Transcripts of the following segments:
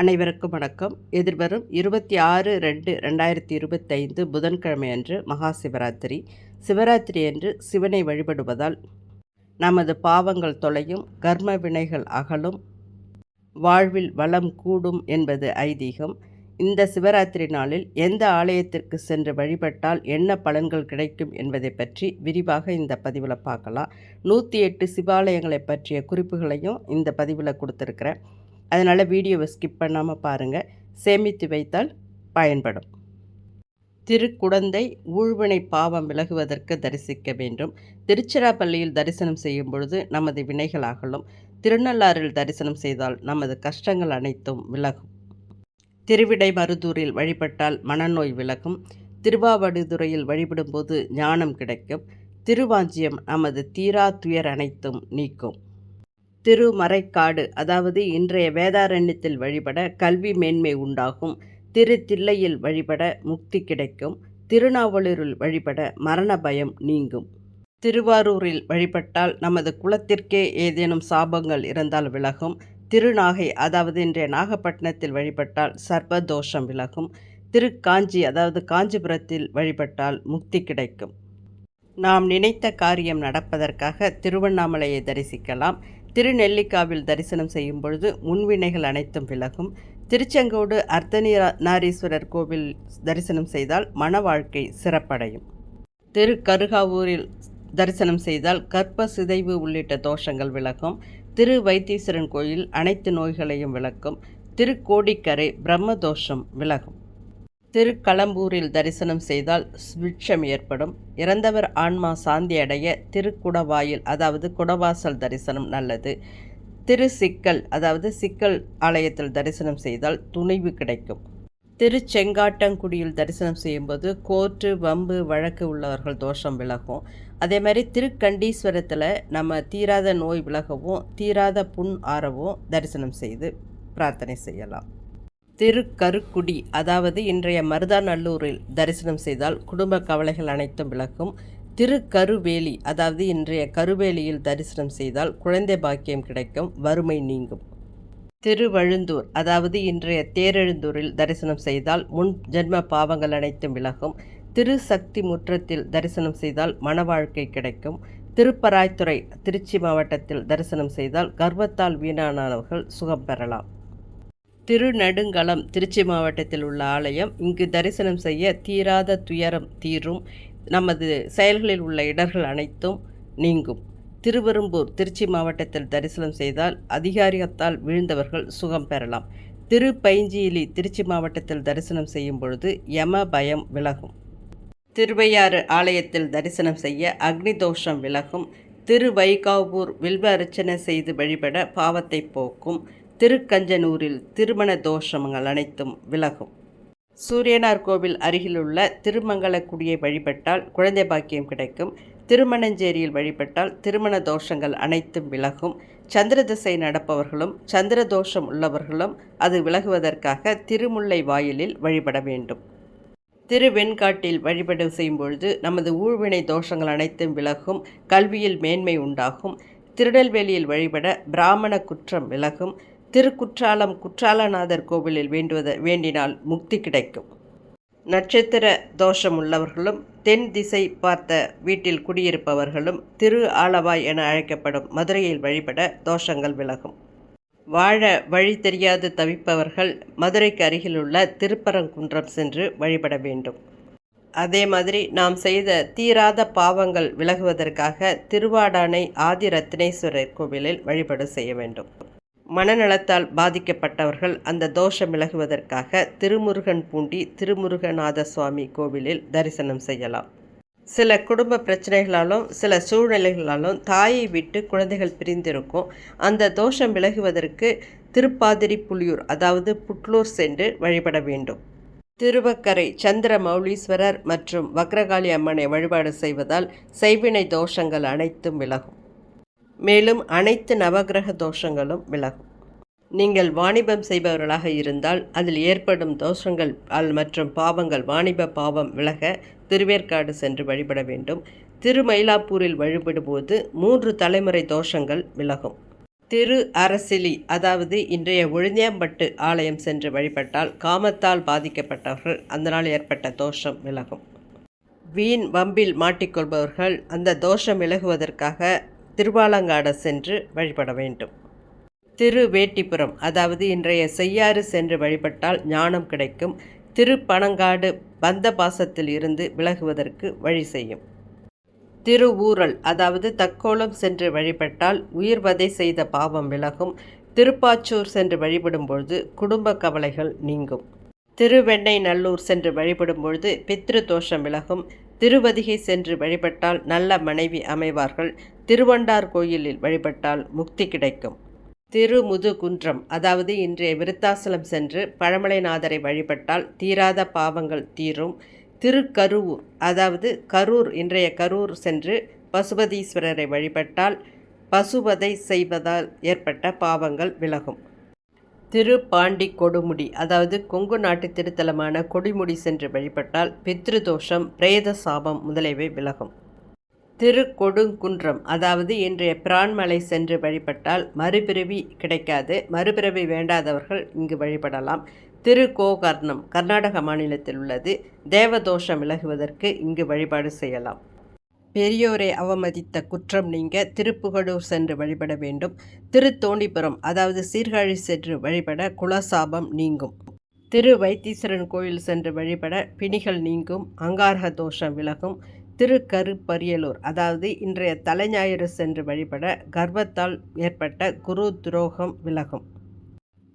அனைவருக்கும் வணக்கம். எதிர்வரும் இருபத்தி ஆறு ரெண்டு ரெண்டாயிரத்தி இருபத்தைந்து புதன்கிழமை அன்று மகா சிவராத்திரி. சிவராத்திரி அன்று சிவனை வழிபடுவதால் நமது பாவங்கள் தொலையும் கர்ம வினைகள் அகலும் வாழ்வில் வளம் கூடும் என்பது ஐதீகம். இந்த சிவராத்திரி நாளில் எந்த ஆலயத்திற்கு சென்று வழிபட்டால் என்ன பலன்கள் கிடைக்கும் என்பதை பற்றி விரிவாக இந்த பதிவில் பார்க்கலாம். நூற்றி எட்டு சிவாலயங்களை பற்றிய குறிப்புகளையும் இந்த பதிவில் கொடுத்துருக்குறேன். அதனால் வீடியோவை ஸ்கிப் பண்ணாமல் பாருங்கள் சேமித்து வைத்தால் பயன்படும். திருக்குடந்தை ஊழ்வினை பாவம் விலகுவதற்கு தரிசிக்க வேண்டும். திருச்சிராப்பள்ளியில் தரிசனம் செய்யும் பொழுது நமது வினைகள் அகலும். திருநள்ளாறில் தரிசனம் செய்தால் நமது கஷ்டங்கள் அனைத்தும் விலகும். திருவிடை மருதூரில் வழிபட்டால் மனநோய் விலகும். திருவாவடுதுறையில் வழிபடும்போது ஞானம் கிடைக்கும். திருவாஞ்சியம் நமது தீரா துயர் அனைத்தும் நீக்கும். திருமறைக்காடு அதாவது இன்றைய வேதாரண்யத்தில் வழிபட கல்வி மேன்மை உண்டாகும். திரு தில்லையில் வழிபட முக்தி கிடைக்கும். திருநாவலூரில் வழிபட மரண பயம் நீங்கும். திருவாரூரில் வழிபட்டால் நமது குலத்திற்கே ஏதேனும் சாபங்கள் இருந்தால் விலகும். திருநாகை அதாவது இன்றைய நாகப்பட்டினத்தில் வழிபட்டால் சர்வதோஷம் விலகும். திருக்காஞ்சி அதாவது காஞ்சிபுரத்தில் வழிபட்டால் முக்தி கிடைக்கும். நாம் நினைத்த காரியம் நடப்பதற்காக திருவண்ணாமலையை தரிசிக்கலாம். திருநெல்லிக்காவில் தரிசனம் செய்யும் பொழுது முன்வினைகள் அனைத்தும் விலகும். திருச்செங்கோடு அர்த்தநாரீஸ்வரர் கோவில் தரிசனம் செய்தால் மன வாழ்க்கை சிறப்படையும். திரு கருகாவூரில் தரிசனம் செய்தால் கற்ப சிதைவு உள்ளிட்ட தோஷங்கள் விலகும். திரு வைத்தீஸ்வரன் கோயில் அனைத்து நோய்களையும் விளக்கும். திருக்கோடிக்கரை பிரம்மதோஷம் விலகும். திருக்களம்பூரில் தரிசனம் செய்தால் ஸ்விட்சம் ஏற்படும். இறந்தவர் ஆன்மா சாந்தி அடைய திருக்குடவாயில் அதாவது குடவாசல் தரிசனம் நல்லது. திரு சிக்கல் அதாவது சிக்கல் ஆலயத்தில் தரிசனம் செய்தால் துணிவு கிடைக்கும். திருச்செங்காட்டங்குடியில் தரிசனம் செய்யும்போது கோர்ட்டு வம்பு வழக்கு உள்ளவர்கள் தோஷம் விலகும். அதே மாதிரி திருக்கண்டீஸ்வரத்தில் நம்ம தீராத நோய் விலகவும் தீராத புண் ஆறவும் தரிசனம் செய்து பிரார்த்தனை செய்யலாம். திருக்கருக்குடி அதாவது இன்றைய மருதாநல்லூரில் தரிசனம் செய்தால் குடும்ப கவலைகள் அனைத்தும் விளக்கும் திருக்கருவேலி அதாவது இன்றைய கருவேலியில் தரிசனம் செய்தால் குழந்தை பாக்கியம் கிடைக்கும் வறுமை நீங்கும். திருவழுந்தூர் அதாவது இன்றைய தேரெழுந்தூரில் தரிசனம் செய்தால் முன் ஜென்ம பாவங்கள் அனைத்தும் விலகும். திரு சக்தி முற்றத்தில் தரிசனம் செய்தால் மன வாழ்க்கை கிடைக்கும். திருப்பராய்த்துறை திருச்சி மாவட்டத்தில் தரிசனம் செய்தால் கர்ப்பத்தால் வீணானவர்கள் சுகம் பெறலாம். திருநடுங்களம் திருச்சி மாவட்டத்தில் உள்ள ஆலயம். இங்கு தரிசனம் செய்ய தீராத துயரம் தீரும். நமது செயல்களில் உள்ள இடர்கள் அனைத்தும் நீங்கும். திருவெரும்பூர் திருச்சி மாவட்டத்தில் தரிசனம் செய்தால் அதிகாரியத்தால் விழுந்தவர்கள் சுகம் பெறலாம். திருப்பைஞ்சியிலி திருச்சி மாவட்டத்தில் தரிசனம் செய்யும் பொழுது யம பயம் விலகும். திருவையாறு ஆலயத்தில் தரிசனம் செய்ய அக்னி தோஷம் விலகும். திருவைகாவூர் வில்வ அர்ச்சனை செய்து வழிபட பாவத்தை போக்கும். திருக்கஞ்சனூரில் திருமண தோஷங்கள் அனைத்தும் விலகும். சூரியனார் கோவில் அருகிலுள்ள திருமங்கலக்குடியை வழிபட்டால் குழந்தை பாக்கியம் கிடைக்கும். திருமணஞ்சேரியில் வழிபட்டால் திருமண தோஷங்கள் அனைத்தும் விலகும். சந்திர திசை நடப்பவர்களும் சந்திர தோஷம் உள்ளவர்களும் அது விலகுவதற்காக திருமுல்லை வாயிலில் வழிபட வேண்டும். திருவெண்காட்டில் வழிபடு செய்யும் பொழுது நமது ஊழ்வினை தோஷங்கள் அனைத்தும் விலகும். கல்வியில் மேன்மை உண்டாகும். திருநெல்வேலியில் வழிபட பிராமண குற்றம் விலகும். திருக்குற்றாலம் குற்றாலநாதர் கோவிலில் வேண்டுவத வேண்டினால் முக்தி கிடைக்கும். நட்சத்திர தோஷம் உள்ளவர்களும் தென் திசை பார்த்த வீட்டில் குடியிருப்பவர்களும் திரு ஆலவாய் என அழைக்கப்படும் மதுரையில் வழிபட தோஷங்கள் விலகும். வாழ வழி தெரியாது தவிப்பவர்கள் மதுரைக்கு அருகிலுள்ள திருப்பரங்குன்றம் சென்று வழிபட வேண்டும். அதே மாதிரி நாம் செய்த தீராத பாவங்கள் விலகுவதற்காக திருவாடானை ஆதிரத்னேஸ்வரர் கோவிலில் வழிபாடு செய்ய வேண்டும். மனநலத்தால் பாதிக்கப்பட்டவர்கள் அந்த தோஷம் விலகுவதற்காக திருமுருகன் பூண்டி திருமுருகநாத சுவாமி கோவிலில் தரிசனம் செய்யலாம். சில குடும்ப பிரச்சனைகளாலும் சில சூழ்நிலைகளாலும் தாயை விட்டு குழந்தைகள் பிரிந்திருக்கும். அந்த தோஷம் விலகுவதற்கு திருப்பாதிரி புலியூர் அதாவது புட்லூர் சென்று வழிபட வேண்டும். திருவக்கரை சந்திர மௌலீஸ்வரர் மற்றும் வக்ரகாளி அம்மனை வழிபாடு செய்வதால் செய்வினை தோஷங்கள் அனைத்தும் விலகும். மேலும் அனைத்து நவகிரக தோஷங்களும் விலகும். நீங்கள் வாணிபம் செய்பவர்களாக இருந்தால் அதில் ஏற்படும் தோஷங்கள் மற்றும் பாவங்கள் வாணிப பாவம் விலக திருவேற்காடு சென்று வழிபட வேண்டும். திருமயிலாப்பூரில் வழிபடும்போது மூன்று தலைமுறை தோஷங்கள் விலகும். திரு அரசிலி அதாவது இன்றைய உழுந்தியம்பட்டு ஆலயம் சென்று வழிபட்டால் காமத்தால் பாதிக்கப்பட்டவர்கள் அந்த நாள் ஏற்பட்ட தோஷம் விலகும். வீண் வம்பில் மாட்டிக்கொள்பவர்கள் அந்த தோஷம் விலகுவதற்காக திருவாலங்காட சென்று வழிபட வேண்டும். திரு வேட்டிபுரம் அதாவது இன்றைய செய்யாறு சென்று வழிபட்டால் ஞானம் கிடைக்கும். திருப்பனங்காடு பந்த பாசத்தில் இருந்து விலகுவதற்கு வழி செய்யும். திருவூரல் அதாவது தக்கோலம் சென்று வழிபட்டால் உயிர்வதை செய்த பாவம் விலகும். திருப்பாச்சூர் சென்று வழிபடும்பொழுது குடும்ப கவலைகள் நீங்கும். திருவெண்ணை நல்லூர் சென்று வழிபடும்பொழுது பித்ரு தோஷம் விலகும். திருவதிகை சென்று வழிபட்டால் நல்ல மனைவி அமைவார்கள். திருவண்டார் கோயிலில் வழிபட்டால் முக்தி கிடைக்கும். திருமுதுகுன்றம் அதாவது இன்றைய விருத்தாசலம் சென்று பழமலைநாதரை வழிபட்டால் தீராத பாவங்கள் தீரும். திருக்கரூர் அதாவது கரூர் இன்றைய கரூர் சென்று பசுபதீஸ்வரரை வழிபட்டால் பசுவதை செய்வதால் ஏற்பட்ட பாவங்கள் விலகும். திருப்பாண்டி கொடுமுடி அதாவது கொங்கு நாட்டு திருத்தலமான கொடிமுடி சென்று வழிபட்டால் பித்ருதோஷம் பிரேத சாபம் முதலியவை விலகும். திருக்கொடுங்குன்றம் அதாவது இன்றைய பிரான்மலை சென்று வழிபட்டால் மறுபிறவி கிடைக்காது மறுபிறவி வேண்டாதவர்கள் இங்கு வழிபடலாம். திருக்கோகர்ணம் கர்நாடக மாநிலத்தில் உள்ளது தேவதோஷம் விலகுவதற்கு இங்கு வழிபாடு செய்யலாம். பெரியோரை அவமதித்த குற்றம் நீங்க திருப்புகழூர் சென்று வழிபட வேண்டும். திருத்தோண்டிபுரம் அதாவது சீர்காழி சென்று வழிபட குலசாபம் நீங்கும். திரு. வைத்தீஸ்வரன் கோயில் சென்று வழிபட பிணிகள் நீங்கும் அங்காரக தோஷம் விலகும். திருக்கருப்பரியலூர் அதாவது இன்றைய தலைஞாயிறு சென்று வழிபட கர்ப்பத்தால் ஏற்பட்ட குரு துரோகம் விலகும்.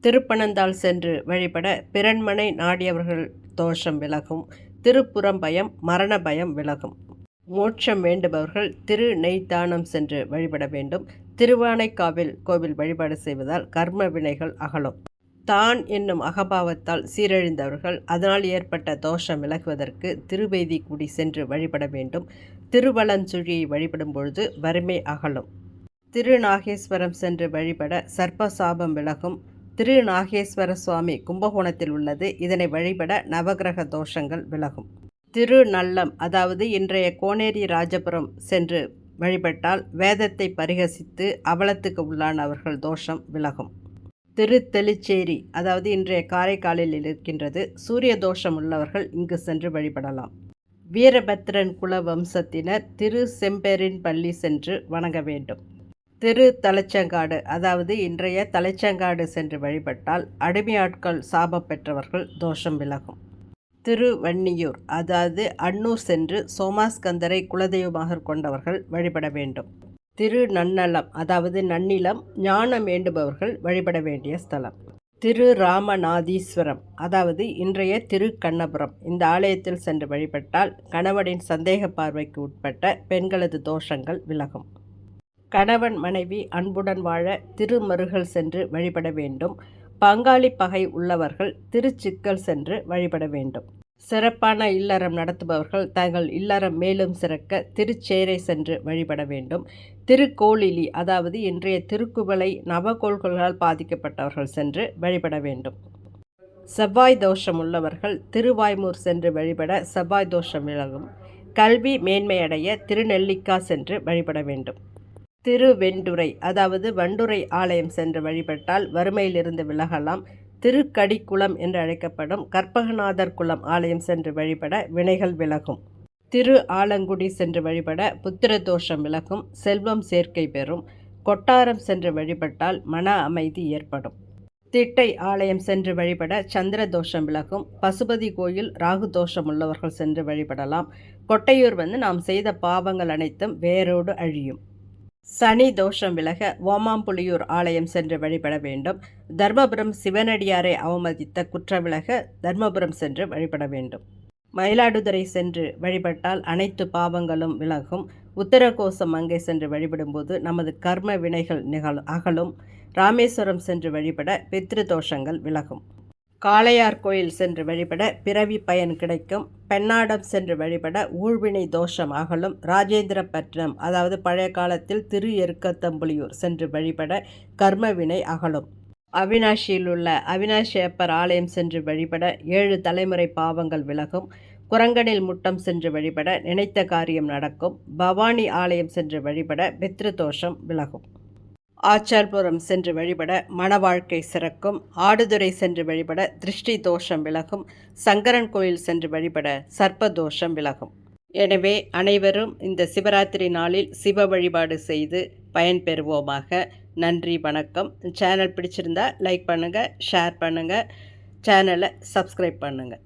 திருப்பனந்தாள் சென்று வழிபட பிறன்மனை நாடியவர்கள் தோஷம் விலகும். திருப்புறம் பயம் மரண பயம் விலகும். மோட்சம் வேண்டுபவர்கள் திரு நெய்தானம் சென்று வழிபட வேண்டும். திருவானைக்காவில் கோவில் வழிபாடு செய்வதால் கர்ம வினைகள் அகலும். தான் என்னும் அகபாவத்தால் சீரழிந்தவர்கள் அதனால் ஏற்பட்ட தோஷம் விலகுவதற்கு திருவேதிக்குடி சென்று வழிபட வேண்டும். திருவலஞ்சுழியை வழிபடும் பொழுது வறுமை அகலும். திருநாகேஸ்வரம் சென்று வழிபட சர்ப்பசாபம் விலகும். திருநாகேஸ்வர சுவாமி கும்பகோணத்தில் உள்ளது. இதனை வழிபட நவகிரக தோஷங்கள் விலகும். திருநல்லம் அதாவது இன்றைய கோனேரி ராஜபுரம் சென்று வழிபட்டால் வேதத்தை பரிகசித்து அவலத்துக்கு உள்ளானவர்கள் தோஷம் விலகும். திருத்தெளிச்சேரி அதாவது இன்றைய காரைக்காலில் இருக்கின்றது சூரிய தோஷம் உள்ளவர்கள் இங்கு சென்று வழிபடலாம். வீரபத்ரன் குல வம்சத்தினர் திரு செம்பெரின் பள்ளி சென்று வணங்க வேண்டும். திரு தலைச்சங்காடு அதாவது இன்றைய தலைச்சங்காடு சென்று வழிபட்டால் அடிமையாட்கள் சாபம் பெற்றவர்கள் தோஷம் விலகும். திருவன்னியூர் அதாவது அன்னூர் சென்று சோமாஸ்கந்தரை குலதெய்வமாக கொண்டவர்கள் வழிபட வேண்டும். திரு நன்னலம் அதாவது நன்னிலம் ஞானம் வேண்டுபவர்கள் வழிபட வேண்டிய ஸ்தலம். திரு ராமநாதீஸ்வரம் அதாவது இன்றைய திரு கண்ணபுரம் இந்த ஆலயத்தில் சென்று வழிபட்டால் கணவனின் சந்தேக பார்வைக்கு உட்பட்ட பெண்களது தோஷங்கள் விலகும். கணவன் மனைவி அன்புடன் வாழ திருமருகல் சென்று வழிபட வேண்டும். பங்காளி பகை உள்ளவர்கள் திருச்சிக்கல் சென்று வழிபட வேண்டும். சிறப்பான இல்லறம் நடத்துபவர்கள் தங்கள் இல்லறம் மேலும் சிறக்க திருச்சேரை சென்று வழிபட வேண்டும். திருக்கோளிலி அதாவது இன்றைய திருக்குவளை நவகோள்களால் பாதிக்கப்பட்டவர்கள் சென்று வழிபட வேண்டும். செவ்வாய் தோஷம் உள்ளவர்கள் திருவாய்மூர் சென்று வழிபட செவ்வாய் தோஷம் விலகும். கல்வி மேன்மையடைய திருநெல்லிக்கா சென்று வழிபட வேண்டும். திருவெண்டுரை அதாவது வண்டுரை ஆலயம் சென்று வழிபட்டால் வறுமையிலிருந்து விலகலாம். திருக்கடிக்குளம் என்று அழைக்கப்படும் கற்பகநாதர் குளம் ஆலயம் சென்று வழிபட வினைகள் விலகும். திரு ஆலங்குடி சென்று வழிபட புத்திர தோஷம் விலகும். செல்வம் சேர்க்கை பெறும். கொட்டாரம் சென்று வழிபட்டால் மன அமைதி ஏற்படும். திட்டை ஆலயம் சென்று வழிபட சந்திர தோஷம் விலகும். பசுபதி கோயில் ராகு தோஷம் உள்ளவர்கள் சென்று வழிபடலாம். கொட்டையூர் வந்து நாம் செய்த பாவங்கள் அனைத்தும் வேரோடு அழியும். சனி தோஷம் விலக ஓமாம்புலியூர் ஆலயம் சென்று வழிபட வேண்டும். தர்மபுரம் சிவனடியாரை அவமதித்த குற்ற விலக தர்மபுரம் சென்று வழிபட வேண்டும். மயிலாடுதுறை சென்று வழிபட்டால் அனைத்து பாவங்களும் விலகும். உத்தரகோசம் அங்கே சென்று வழிபடும்போது நமது கர்ம வினைகள் நிகழும் அகலும். ராமேஸ்வரம் சென்று வழிபட பித்ரு தோஷங்கள் விலகும். காளையார் கோயில் சென்று வழிபட பிறவி பயன் கிடைக்கும். பெண்ணாடம் சென்று வழிபட ஊழ்வினை தோஷம் அகலும். ராஜேந்திரப்பட்டினம் அதாவது பழைய காலத்தில் திரு எருக்கத்தம்புலியூர் சென்று வழிபட கர்மவினை அகலும். அவினாஷியில் உள்ள அவினாஷியப்பர் ஆலயம் சென்று வழிபட ஏழு தலைமுறை பாவங்கள் விலகும். குரங்கனில் முட்டம் சென்று வழிபட நினைத்த காரியம் நடக்கும். பவானி ஆலயம் சென்று வழிபட பித்ரு தோஷம் விலகும். ஆச்சார்புரம் சென்று வழிபட மணவாழ்க்கை சிறக்கும் ஆடுதுறை சென்று வழிபட திருஷ்டி தோஷம் விலகும் சங்கரன் கோயில் சென்று வழிபட சர்ப்ப தோஷம் விலகும். எனவே அனைவரும் இந்த சிவராத்திரி நாளில் சிவ வழிபாடு செய்து பயன்பெறுவோமாக நன்றி வணக்கம். சேனல் பிடிச்சிருந்தா லைக் பண்ணுங்கள் ஷேர் பண்ணுங்கள் சேனலை சப்ஸ்கிரைப் பண்ணுங்கள்